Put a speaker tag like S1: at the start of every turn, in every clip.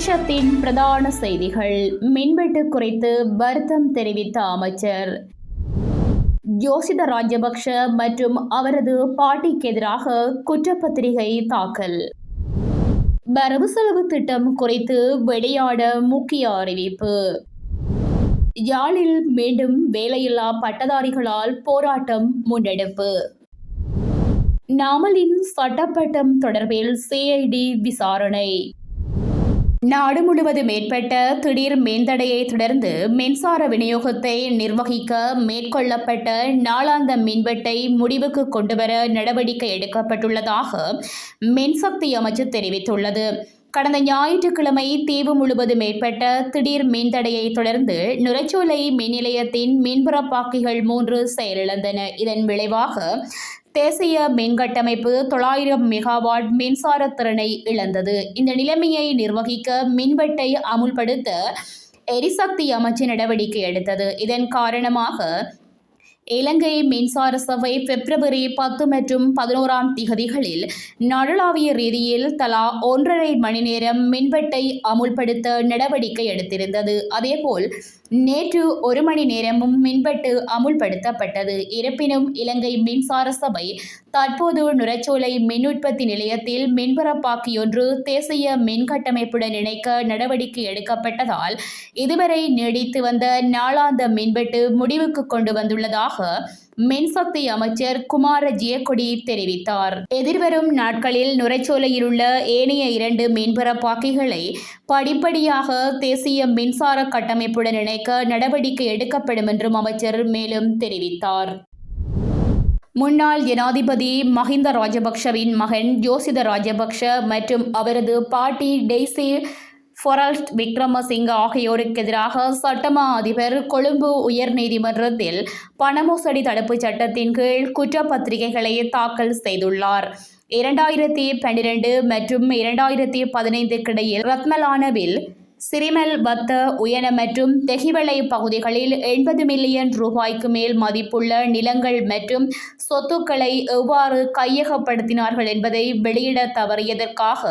S1: தேசத்தின் பிரதான செய்திகள். மின்வெட்டு குறித்து வருத்தம் தெரிவித்த அமைச்சர். யோசித ராஜபக்ஷ மற்றும் அவரது பாட்டிக்கு எதிராக குற்றப்பத்திரிகை தாக்கல். வரவு செலவு திட்டம் குறித்து வெளியான முக்கிய அறிவிப்பு. யாழில் மீண்டும் வேலையில்லா பட்டதாரிகளால் போராட்டம் முன்னெடுப்பு. நாமலின் சட்டப்பட்டம் தொடர்பில் சிஐடி விசாரணை. நாடு முழுவதும் ஏற்பட்ட திடீர் மின்தடையை தொடர்ந்து மின்சார விநியோகத்தை நிர்வகிக்க மேற்கொள்ளப்பட்ட நாளாந்த மின்வெட்டை முடிவுக்கு கொண்டுவர நடவடிக்கை எடுக்கப்பட்டுள்ளதாக மின்சக்தி அமைச்சு தெரிவித்துள்ளது. கடந்த ஞாயிற்றுக்கிழமை தீவு முழுவதும் ஏற்பட்ட திடீர் மின்தடையை தொடர்ந்து நுரைச்சோலை மின் நிலையத்தின் மின்புறப்பாக்கிகள் மூன்று செயலிழந்தன. இதன் விளைவாக தேசிய மின்கட்டமைப்பு தொள்ளாயிரம் மெகாவாட் மின்சார திறனை இழந்தது. இந்த நிலைமையை நிர்வகிக்க மின்வெட்டை அமுல்படுத்த எரிசக்தி அமைச்சு நடவடிக்கை எடுத்தது. இதன் காரணமாக இலங்கை மின்சார சபை பிப்ரவரி பத்து மற்றும் பதினோராம் திகதிகளில் நாடளாவிய ரீதியில் தலா ஒன்றரை மணி நேரம் மின்வெட்டை அமுல்படுத்த நடவடிக்கை எடுத்திருந்தது. அதேபோல் நேற்று ஒரு மணி நேரமும் மின்வெட்டு அமுல்படுத்தப்பட்டது. இருப்பினும் இலங்கை மின்சார சபை தற்போது நுரச்சோலை மின் உற்பத்தி நிலையத்தில் மின்பரப்பாக்கியொன்று தேசிய மின் கட்டமைப்புடன் இணைக்க நடவடிக்கை எடுக்கப்பட்டதால் இதுவரை நீடித்து வந்த நாளாந்த மின்வெட்டு முடிவுக்கு கொண்டு வந்துள்ளதாக மின்சக்தி அமைச்சர் குமார ஜியக்கொடி தெரிவித்தார். எதிர்வரும் நாட்களில் நுரைச்சோலையில் உள்ள ஏனைய இரண்டு மின்பரப்பாக்கிகளை படிப்படியாக தேசிய மின்சார கட்டமைப்புடன் இணைக்க நடவடிக்கை எடுக்கப்படும் என்றும் அமைச்சர் மேலும் தெரிவித்தார். முன்னாள் ஜனாதிபதி மஹிந்த ராஜபக்ஷவின் மகன் ஜோசித ராஜபக்ஷ மற்றும் அவரது பாட்டி டெய்சி ஃபொரல்ட் விக்ரமசிங்க ஆகியோருக்கு எதிராக சட்டமா அதிபர் கொழும்பு உயர்நீதிமன்றத்தில் பணமோசடி தடுப்புச் சட்டத்தின் கீழ் குற்றப்பத்திரிகைகளை தாக்கல் செய்துள்ளார். இரண்டாயிரத்தி பன்னிரண்டு மற்றும் இரண்டாயிரத்தி பதினைந்துக்கிடையில் ரத்மலானவில் சிறிமல் பத்த உயன மற்றும் தெஹிவளை பகுதிகளில் எண்பது மில்லியன் ரூபாய்க்கு மேல் மதிப்புள்ள நிலங்கள் மற்றும் சொத்துக்களை எவ்வாறு கையகப்படுத்தினார்கள் என்பதை வெளியிட தவறியதற்காக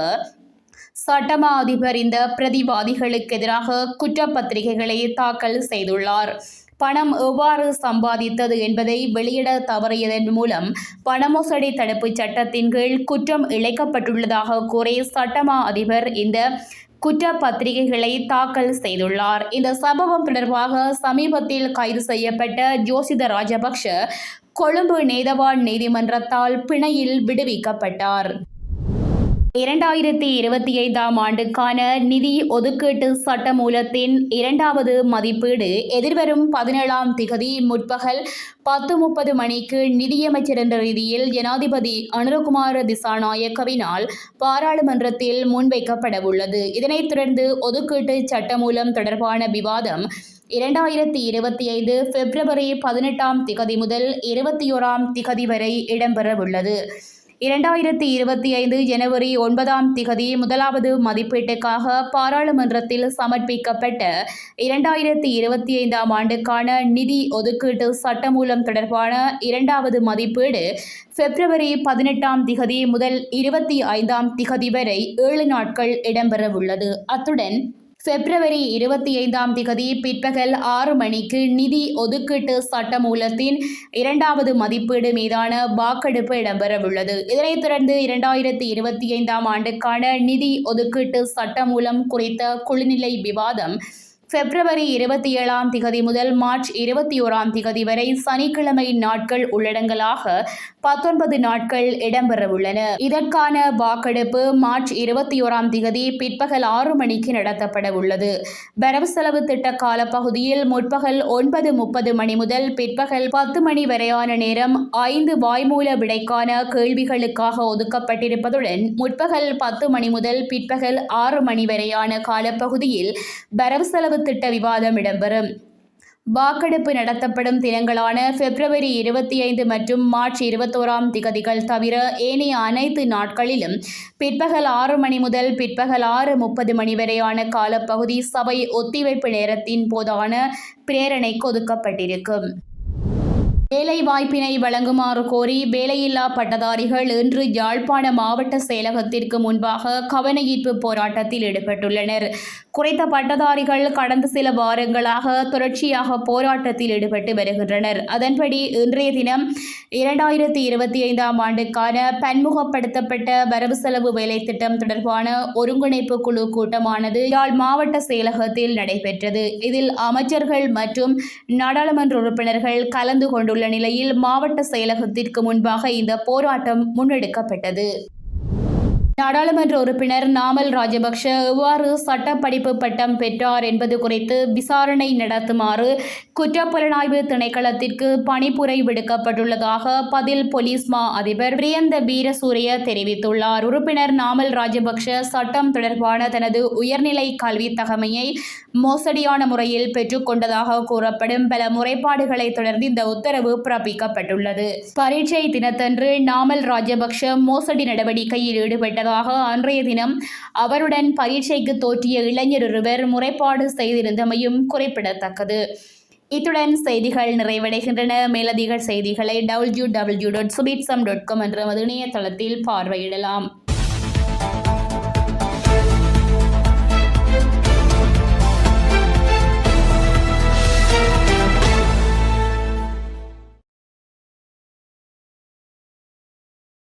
S1: சட்டமா அதிபர் இந்த பிரதிவாதிகளுக்கு எதிராக குற்றப்பத்திரிகைகளை தாக்கல் செய்துள்ளார். பணம் எவ்வாறு சம்பாதித்தது என்பதை வெளியிட தவறியதன் மூலம் பணமோசடி தடுப்புச் சட்டத்தின் கீழ் குற்றம் இழைக்கப்பட்டுள்ளதாக கூறி சட்டமா அதிபர் இந்த குற்றப்பத்திரிகைகளை தாக்கல் செய்துள்ளார். இந்த சம்பவம் தொடர்பாக சமீபத்தில் கைது செய்யப்பட்ட ஜோசித ராஜபக்ஷ கொழும்பு நேதவான் நீதிமன்றத்தால் பிணையில் விடுவிக்கப்பட்டார். இரண்டாயிரத்தி இருபத்தி ஐந்தாம் ஆண்டுக்கான நிதி ஒதுக்கீட்டு சட்டமூலத்தின் இரண்டாவது மதிப்பீடு எதிர்வரும் பதினேழாம் திகதி முற்பகல் பத்து முப்பது மணிக்கு நிதியமைச்சர் என்ற ரீதியில் ஜனாதிபதி அனுரகுமார திசாநாயக்கவினால் பாராளுமன்றத்தில் முன்வைக்கப்படவுள்ளது. இதனைத் தொடர்ந்து ஒதுக்கீட்டு சட்டமூலம் தொடர்பான விவாதம் இரண்டாயிரத்தி இருபத்தி ஐந்து பிப்ரவரி பதினெட்டாம் திகதி முதல் இருபத்தி ஓராம் திகதி வரை இடம்பெறவுள்ளது. இரண்டாயிரத்தி இருபத்தி ஐந்து ஜனவரி ஒன்பதாம் திகதி முதலாவது மதிப்பீட்டுக்காக பாராளுமன்றத்தில் சமர்ப்பிக்கப்பட்ட இரண்டாயிரத்தி இருபத்தி ஐந்தாம் ஆண்டுக்கான நிதி ஒதுக்கீட்டு சட்டமூலம் தொடர்பான இரண்டாவது மதிப்பீடு பிப்ரவரி பதினெட்டாம் திகதி முதல் இருபத்தி ஐந்தாம் திகதி வரை ஏழு நாட்கள் இடம்பெறவுள்ளது. அத்துடன் பிப்ரவரி இருபத்தி ஐந்தாம் திகதி பிற்பகல் ஆறு மணிக்கு நிதி ஒதுக்கீட்டு சட்டமூலத்தின் இரண்டாவது மதிப்பீடு மீதான வாக்கெடுப்பு இடம்பெறவுள்ளது. இதனைத் தொடர்ந்து இரண்டாயிரத்தி இருபத்தி ஐந்தாம் ஆண்டுக்கான நிதி ஒதுக்கீட்டு சட்டமூலம் குறித்த குழுநிலை விவாதம் பிப்ரவரி இருபத்தி ஏழாம் திகதி முதல் மார்ச் இருபத்தி ஓராம் திகதி வரை சனிக்கிழமை நாட்கள் உள்ளடங்கலாக பத்தொன்பது நாட்கள் இடம்பெறவுள்ளன. இதற்கான வாக்கெடுப்பு மார்ச் இருபத்தி ஓராம் திகதி பிற்பகல் ஆறு மணிக்கு நடத்தப்பட உள்ளது வரவு செலவு திட்ட காலப்பகுதியில் முற்பகல் ஒன்பது முப்பது மணி முதல் பிற்பகல் பத்து மணி வரையான நேரம் ஐந்து வாய்மூல விடைக்கான கேள்விகளுக்காக ஒதுக்கப்பட்டிருப்பதுடன் முற்பகல் பத்து மணி முதல் பிற்பகல் ஆறு மணி வரையான காலப்பகுதியில் வரவு செலவு திட்ட விவாதம் இடம்பெறும். வாக்கெடுப்பு நடத்தப்படும் தினங்களான பிப்ரவரி இருபத்தி ஐந்து மற்றும் மார்ச் இருபத்தோராம் திகதிகள் தவிர ஏனைய அனைத்து நாட்களிலும் பிற்பகல் ஆறு மணி முதல் பிற்பகல் ஆறு முப்பது மணி வரையான காலப்பகுதி சபை ஒத்திவைப்பு நேரத்தின் போதான பிரேரணைக்கு ஒதுக்கப்பட்டிருக்கும் வேலை வாய்ப்பினை வழங்குமாறு கோரி வேலையில்லா பட்டதாரிகள் இன்று யாழ்ப்பாண மாவட்ட செயலகத்திற்கு முன்பாக கவனஈர்ப்பு போராட்டத்தில் ஈடுபட்டுள்ளனர். குறைத்த பட்டதாரிகள் கடந்த சில வாரங்களாக தொடர்ச்சியாக போராட்டத்தில் ஈடுபட்டு வருகின்றனர். அதன்படி இன்றைய தினம் இரண்டாயிரத்தி இருபத்தி ஐந்தாம் ஆண்டுக்கான பன்முகப்படுத்தப்பட்ட வரவு செலவு வேலை திட்டம் தொடர்பான ஒருங்கிணைப்பு குழு கூட்டமானது யாழ் மாவட்ட செயலகத்தில் நடைபெற்றது. இதில் அமைச்சர்கள் மற்றும் நாடாளுமன்ற உறுப்பினர்கள் கலந்து கொண்டுள்ளனர். உள்ள நிலையில் மாவட்ட செயலகத்திற்கு முன்பாக இந்த போராட்டம் முன்னெடுக்கப்பட்டது. நாடாளுமன்ற உறுப்பினர் நாமல் ராஜபக்ஷ எவ்வாறு சட்டப்படிப்பு பட்டம் பெற்றார் என்பது குறித்து விசாரணை நடத்துமாறு குற்றப்புலனாய்வு திணைக்களத்திற்கு பணிப்புரை விடுக்கப்பட்டுள்ளதாக பதில் போலீஸ் மா அதிபர் பிரியந்த வீரசூரிய தெரிவித்துள்ளார். உறுப்பினர் நாமல் ராஜபக்ஷ சட்டம் தொடர்பான தனது உயர்நிலை கல்வி தகமையை மோசடியான முறையில் பெற்றுக்கொண்டதாக கூறப்படும் பல முறைப்பாடுகளை தொடர்ந்து இந்த உத்தரவு பிறப்பிக்கப்பட்டுள்ளது. பரீட்சை தினத்தன்று நாமல் ராஜபக்ஷ மோசடி நடவடிக்கையில் ஈடுபட்டதாக அன்றைய தினம் அவருடன் பரீட்சைக்கு தோற்றிய இளைஞர் ஒருவர் முறைப்பாடு செய்திருந்தமையும் குறிப்பிடத்தக்கது. இத்துடன் செய்திகள் நிறைவடைகின்றன. மேலதிக செய்திகளை W W dot Subitsam dot com என்ற இணையதளத்தில் பார்வையிடலாம்.